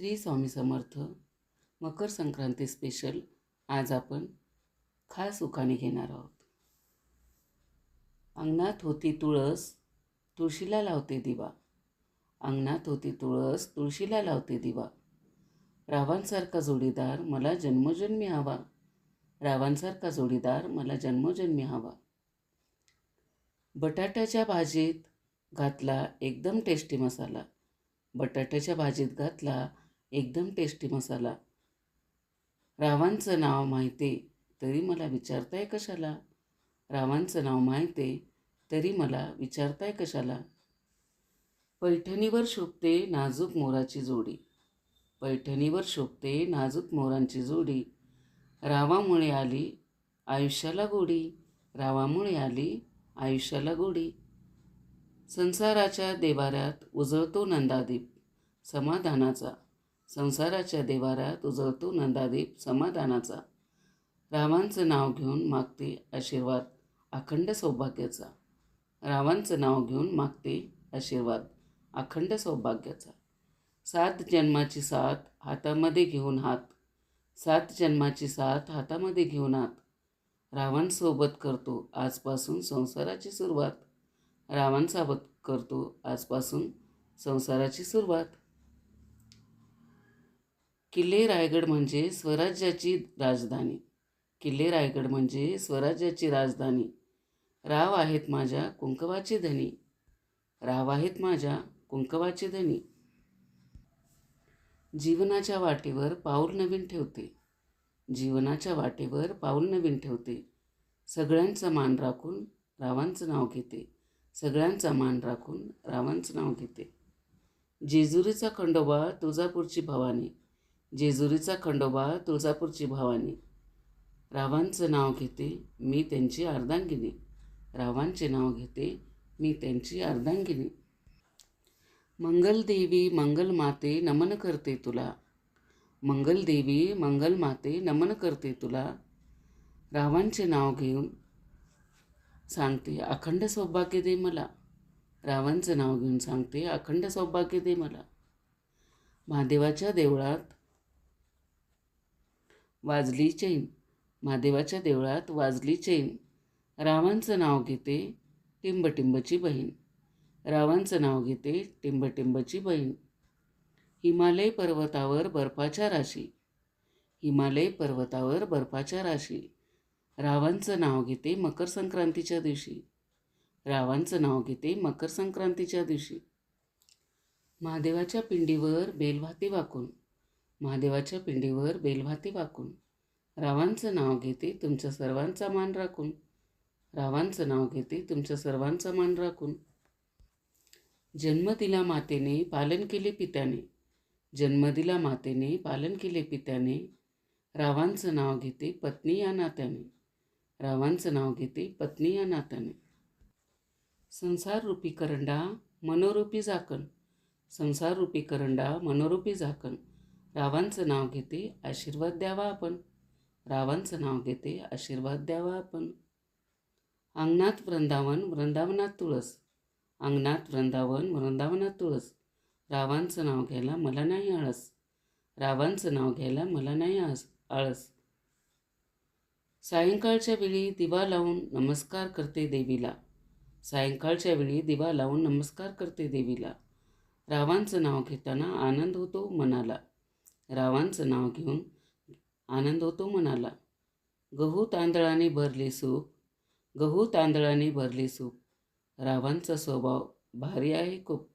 Shri Swami Samarth Makar Sankranti special आज आपण खास उखाणे घेणार आहोत. अंगणात होती तुळस तुळशीला लावते दिवा. अंगणात होती तुळस तुळशीला लावते दिवा. रावांसारखा जोडीदार मला जन्मोजन्मी हवा. रावांसारखा जोडीदार मला जन्मोजन्मी हवा. बटाट्याच्या भाजीत घातला एकदम टेस्टी मसाला. बटाट्याच्या भाजीत घातला एकदम टेस्टी मसाला. रावांचं नाव माहिती तरी मला विचारताय कशाला? रावांचं नाव माहिती तरी मला विचारताय कशाला? पैठणीवर शोभते नाजूक मोराची जोडी. पैठणीवर शोभते नाजूक मोरांची जोडी. रावामुळे आली आयुष्याला गोडी. रावामुळे आली आयुष्याला गोडी. संसाराच्या देवाऱ्यात उजळतो नंदादीप. समाधानाचा. संसाराच्या देवारात उजळतो नंदादीप समाधानाचा. रावांचं नाव घेऊन मागते आशीर्वाद अखंड सौभाग्याचा. रावांचं नाव घेऊन मागते आशीर्वाद अखंड सौभाग्याचा. सात जन्माची साथ हातामध्ये घेऊन हात. सात जन्माची साथ हातामध्ये घेऊन हात. रावांसोबत करतो आजपासून संसाराची सुरुवात. रावांसोबत करतो आजपासून संसाराची सुरुवात. किल्ले रायगड म्हणजे स्वराज्याची राजधानी. किल्ले रायगड म्हणजे स्वराज्याची राजधानी. राव आहेत माझ्या कुंकवाचे धनी. राव आहेत माझ्या कुंकवाचे धनी. जीवनाच्या वाटेवर पाऊल नवीन ठेवते. जीवनाच्या वाटेवर पाऊल नवीन ठेवते. सगळ्यांचा मान राखून रावांचं नाव घेते. सगळ्यांचा मान राखून रावांचं नाव घेते. जेजुरीचा खंडोबा तुळजापूरची भवानी. जेजुरीचा खंडोबा तुळजापूरची भावानी. रावांचं नाव घेते मी त्यांची अर्धांगिनी. रावांचे नाव घेते मी त्यांची अर्धांगिनी. मंगलदेवी मंगलमाते नमन करते तुला. मंगलदेवी मंगलमाते नमन करते तुला. रावांचे नाव घेऊन सांगते अखंड सौभाग्य दे मला. रावांचं नाव घेऊन सांगते अखंड सौभाग्य दे मला. महादेवाच्या देवळात वाजली चैन. महादेवाच्या देवळात वाजली चैन. रावांचं नाव घेते टिंबटिंबची बहीण. रावांचं नाव घेते टिंबटिंबची बहीण. हिमालय पर्वतावर बर्फाच्या राशी. हिमालय पर्वतावर बर्फाच्या राशी. रावांचं नाव घेते मकर संक्रांतीच्या दिवशी. रावांचं नाव घेते मकर संक्रांतीच्या दिवशी. महादेवाच्या पिंडीवर बेलभाती वाकून. महादेवाच्या पिंडीवर बेलभाती वाकून रावांचं नाव घेते तुमच्या सर्वांचा मान राखून रावांचं नाव घेते तुमच्या सर्वांचा मान राखून. जन्म दिला मातेने पालन केले पित्याने. जन्म दिला मातेने पालन केले पित्याने. रावांचं नाव घेते पत्नी या नात्याने. रावांचं नाव घेते पत्नी या नात्याने. संसार रूपी करंडा मनोरूपी झाकण. संसार रूपी करंडा मनोरूपी झाकण. रावांचं नाव घेते आशीर्वाद द्यावा आपण. रावांचं नाव घेते आशीर्वाद द्यावा आपण. अंगणात वृंदावन वृंदावनात तुळस. अंगणात वृंदावन वृंदावनात तुळस. रावांचं नाव घ्यायला मला नाही आळस. रावांचं नाव घ्यायला मला नाही आळस आळस. सायंकाळच्या वेळी दिवा लावून नमस्कार करते देवीला. सायंकाळच्या वेळी दिवा लावून नमस्कार करते देवीला. रावांचं नाव घेताना आनंद होतो मनाला. रावांचं नाव घेऊन आनंद होतो मनाला गहू तांदळाने भरले सूप गहू तांदळाने भरले सूप. रावांचा स्वभाव भारी आहे खूप.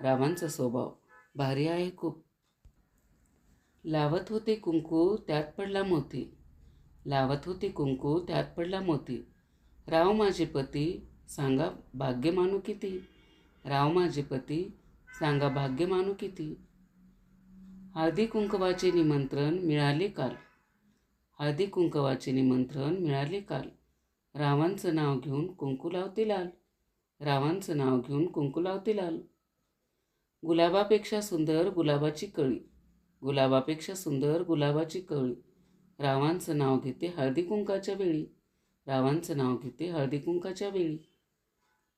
रावांचा स्वभाव भारी आहे खूप. लावत होते कुंकू त्यात पडला मोती. लावत होते कुंकू त्यात पडला मोती. राव माझे पती सांगा भाग्य मानू किती? राव माझे पती सांगा भाग्य मानू किती? हळदी कुंकवाचे निमंत्रण मिळाले काल. हळदी कुंकवाचे निमंत्रण मिळाले काल. रावांचं नाव घेऊन कुंकू लावते लाल. रावांचं नाव घेऊन कुंकू लावते लाल. गुलाबापेक्षा सुंदर गुलाबाची कळी. गुलाबापेक्षा सुंदर गुलाबाची कळी. रावांचं नाव घेते हळदी कुंकाच्या वेळी. रावांचं नाव घेते हळदी कुंकाच्या वेळी.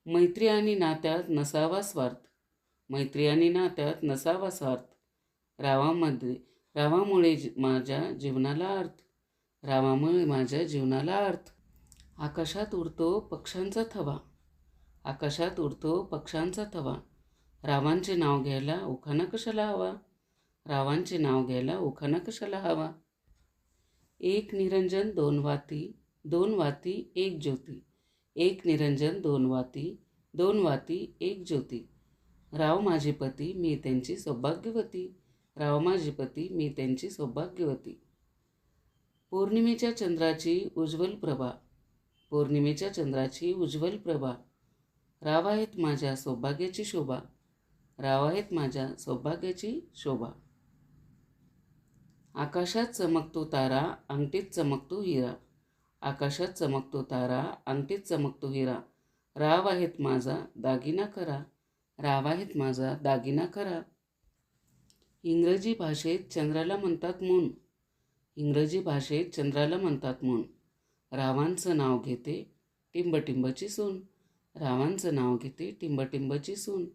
मैत्री आणि नात्यात नसावा स्वार्थ. मैत्री आणि नात्यात नसावा स्वार्थ. रावामध्ये रावामुळे माझ्या जीवनाला अर्थ रावामुळे माझ्या जीवनाला अर्थ. आकाशात उडतो पक्ष्यांचा थवा आकाशात उडतो पक्ष्यांचा थवा. रावांचे नाव घ्यायला उखाणा कशाला हवा? रावांचे नाव घ्यायला उखाणा कशाला हवा? एक निरंजन दोन वाती दोन वाती एक ज्योती. एक निरंजन दोन वाती दोन वाती एक ज्योती. राव माझे पती मी त्यांची सौभाग्यवती. राव माझी पती मी त्यांची सौभाग्यवती पौर्णिमेच्या चंद्राची उज्ज्वल प्रभा. पौर्णिमेच्या चंद्राची उज्ज्वल प्रभा. राव आहेत माझ्या सौभाग्याची शोभा. राव आहेत माझ्या सौभाग्याची शोभा. आकाशात चमकतो तारा अंगठीत चमकतो हिरा. आकाशात चमकतो तारा अंगठीत चमकतो हिरा. राव आहेत माझा दागिना करा राव आहेत माझा दागिना करा इंग्रजी भाषेत चंद्राला म्हणतात मून. इंग्रजी भाषेत चंद्राला म्हणतात मून. रावांचं नाव घेते टिंबटिंबची सून. रावांचं नाव घेते टिंबटिंबची सून.